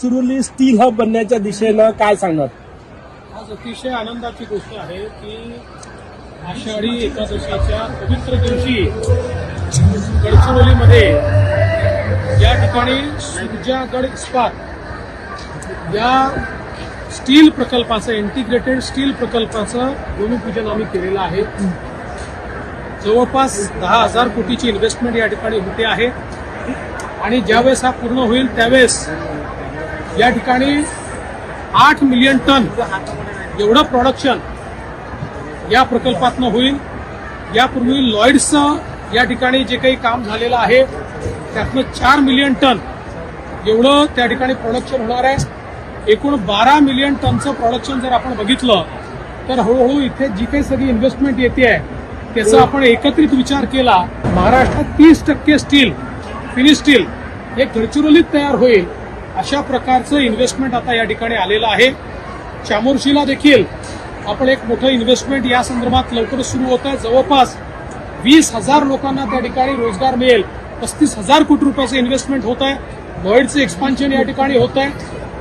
चिरोली steel hub बनण्याच्या दिशेनं काय सांगणार? आज अतिशय आनंदाची गोष्ट आहे की आषाढी एकादशीच्या पवित्र दिवशी गडचिरोलीमध्ये या ठिकाणी सुरजागड इस्पात या स्टील प्रकल्पाचं इंटिग्रेटेड स्टील प्रकल्पाचं भूमिपूजन आम्ही केलेलं आहे. जवळपास दहा हजार कोटीची इन्व्हेस्टमेंट या ठिकाणी होते आहे. आणि ज्यावेळेस हा पूर्ण होईल त्यावेळेस या ठिकाणी आठ मिलियन टन एवढं प्रोडक्शन या प्रकल्पातनं होईल. यापूर्वी लॉईड्सचं या ठिकाणी जे काही काम झालेलं आहे त्यातनं चार मिलियन टन एवढं त्या ठिकाणी प्रोडक्शन होणार आहे. एकूण बारा मिलियन टनचं प्रोडक्शन जर आपण बघितलं तर हळूहळू इथे जी काही सगळी इन्व्हेस्टमेंट येते आहे त्याचा आपण एकत्रित विचार केला महाराष्ट्रात तीस टक्के स्टील फिनिश स्टील हे गडचिरोलीत तयार होईल. अशा प्रकारचं इन्व्हेस्टमेंट आता या ठिकाणी आलेलं आहे. चामोर्शीला देखील आपण एक मोठं इन्व्हेस्टमेंट या संदर्भात लवकरच सुरू होत आहे. जवळपास वीस हजार लोकांना त्या ठिकाणी रोजगार मिळेल. पस्तीस हजार कोटी रुपयाचं इन्व्हेस्टमेंट होत आहे. नॉईडचं एक्सपान्शन या ठिकाणी होत आहे.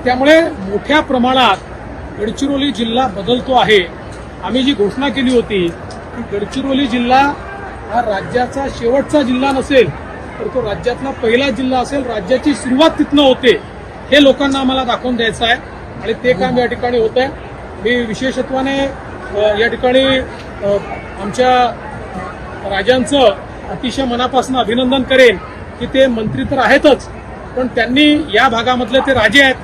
त्यामुळे मोठ्या प्रमाणात गडचिरोली जिल्हा बदलतो आहे. आम्ही जी घोषणा केली होती की गडचिरोली जिल्हा हा राज्याचा शेवटचा जिल्हा नसेल तर तो राज्यातला पहिला जिल्हा असेल. राज्याची सुरुवात तिथनं होते. हे लोकांना आम्हाला दाखवून द्यायचं आहे. आणि ते काम या ठिकाणी होत आहे मी विशेषत्वाने या ठिकाणी आमच्या राजांचं अतिशय मनापासून अभिनंदन करेन की ते मंत्री तर आहेतच पण त्यांनी या भागामधले ते राजे आहेत.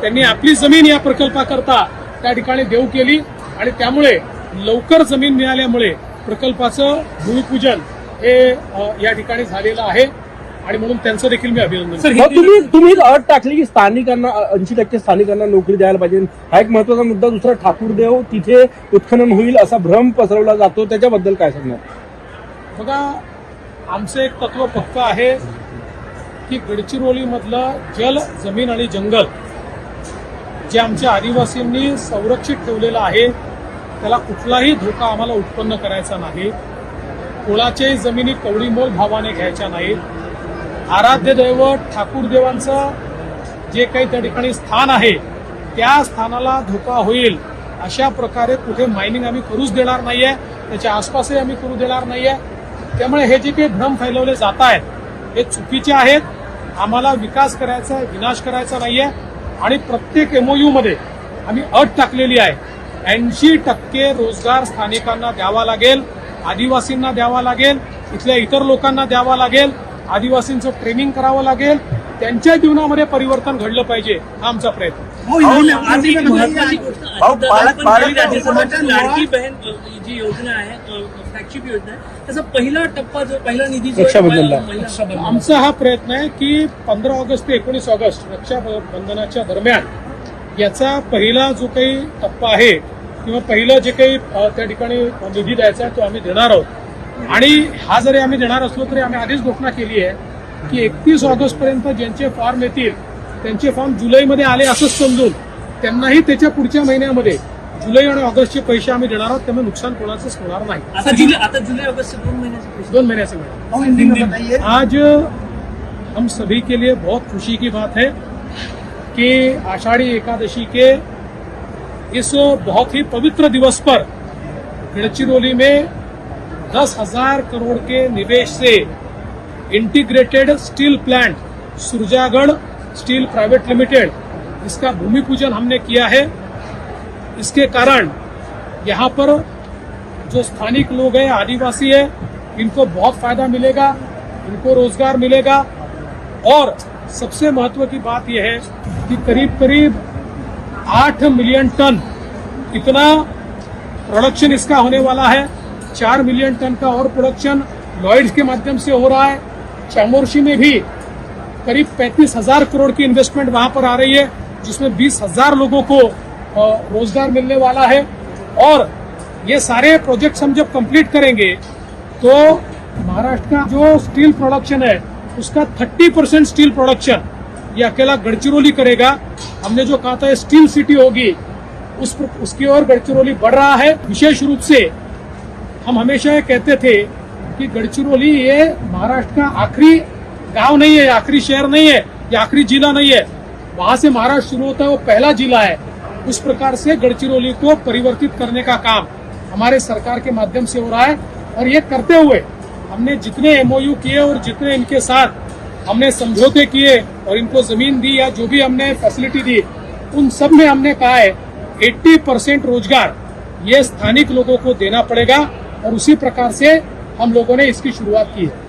त्यांनी आपली जमीन या प्रकल्पाकरता त्या ठिकाणी देऊ केली आणि त्यामुळे लवकर जमीन मिळाल्यामुळे प्रकल्पाचं भूमिपूजन हे या ठिकाणी झालेलं आहे. आणि म्हणून त्यांचं देखील मी अभिनंदन. मग तुम्ही तुम्ही अट टाकली की स्थानिकांना ऐंशी टक्के स्थानिकांना नोकरी द्यायला पाहिजे. हा एक महत्त्वाचा मुद्दा दुसरा ठाकूरदेव तिथे उत्खनन होईल असा भ्रम पसरवला जातो. त्याच्याबद्दल काय सांगणार? बघा आमचं एक तत्व पक्क आहे की गडचिरोलीमधलं जल जमीन आणि जंगल जे आमच्या आदिवासींनी संरक्षित ठेवलेलं आहे त्याला कुठलाही धोका आम्हाला उत्पन्न करायचा नाही. कोणाच्याही जमिनी कवडीमोल भावाने घ्यायच्या नाहीत. आराध्य दैवत ठाकूर देवांचं जे काही त्या ठिकाणी स्थान आहे त्या स्थानाला धोका होईल अशा प्रकारे कुठे मायनिंग आम्ही करूच देणार नाहीये त्याच्या आसपासही आम्ही करू देणार नाहीये. त्यामुळे हे जे काही भ्रम फैलवले जात आहेत हे चुकीचे आहेत. आम्हाला विकास करायचा आहे विनाश करायचा नाहीये. आणि प्रत्येक एमओयू मध्ये आम्ही अट टाकलेली आहे. ऐंशी टक्के रोजगार स्थानिकांना द्यावा लागेल आदिवासींना द्यावा लागेल इथल्या इतर लोकांना द्यावा लागेल. आदिवासींचं ट्रेनिंग करावं लागेल. त्यांच्या जीवनामध्ये परिवर्तन घडलं पाहिजे हा आमचा प्रयत्न. लाडकी जी योजना आहे फ्लॅगशिप योजना आहे त्याचा पहिला टप्पा जो पहिला निधी आमचा हा प्रयत्न आहे की पंधरा ऑगस्ट ते एकोणीस ऑगस्ट रक्षाबंधनाच्या दरम्यान याचा पहिला जो काही टप्पा आहे किंवा पहिलं जे काही त्या ठिकाणी निधी द्यायचा आहे तो आम्ही देणार आहोत. आणि हा जरी आम्ही देणार असलो तरी आम्ही आधीच घोषणा केली आहे की एकतीस ऑगस्ट पर्यंत ज्यांचे फॉर्म येतील त्यांचे फॉर्म जुलैमध्ये आले असंच समजून त्यांनाही त्याच्या पुढच्या महिन्यामध्ये जुलै आणि ऑगस्टचे पैसे आम्ही देणार आहोत त्यामुळे नुकसान कोणाचंच होणार नाही. आता जुलै आता जुलै ऑगस्ट दोन महिन्याचे पैसे. दोन महीने. से मिळेल भाऊ, हिंदी. में बताइए आज हम सभी के लिए बहुत खुशी की बात है कि आषाढ़ी एकादशी के इस बहुत ही पवित्र दिवस पर गढ़चिरौली में दस हज़ार करोड़ के निवेश से integrated steel plant Surjagarh steel private limited इसका भूमि पूजन हमने किया है। इसके कारण यहाँ पर जो स्थानिक लोग हैं, आदिवासी है, इनको बहुत फ़ायदा मिलेगा, इनको रोज़गार मिलेगा। और सबसे महत्व की बात यह है कि करीब करीब आठ मिलियन टन इतना प्रोडक्शन इसका होने वाला है। चार मिलियन टन का और प्रोडक्शन लॉयड्स के माध्यम से हो रहा है। चामोर्शी में भी करीब पैंतीस हज़ार करोड़ की इन्वेस्टमेंट वहाँ पर आ रही है, जिसमें बीस हज़ार लोगों को रोज़गार मिलने वाला है। और ये सारे प्रोजेक्ट्स हम जब कंप्लीट करेंगे तो महाराष्ट्र का जो स्टील प्रोडक्शन है, उसका थर्टी परसेंट स्टील प्रोडक्शन ये अकेला गढ़चिरौली करेगा। हमने जो कहा था स्टील सिटी होगी, उस उसकी ओर गढ़चिरौली बढ़ रहा है। विशेष रूप से हम हमेशा कहते थे कि गढ़चिरौली ये महाराष्ट्र का आखिरी गाँव नहीं है, आखिरी शहर नहीं है, या आखिरी जिला नहीं है। वहाँ से महाराष्ट्र शुरू होता है, वो पहला जिला है। उस प्रकार से गढ़चिरौली को परिवर्तित करने का काम हमारे सरकार के माध्यम से हो रहा है और ये करते हुए हमने जितने एमओयू किए और जितने इनके साथ हमने समझौते किए और इनको ज़मीन दी या जो भी हमने फैसिलिटी दी, उन सब में हमने कहा है 80 परसेंट रोज़गार ये स्थानिक लोगों को देना पड़ेगा। और उसी प्रकार से हम लोगों ने इसकी शुरुआत की है।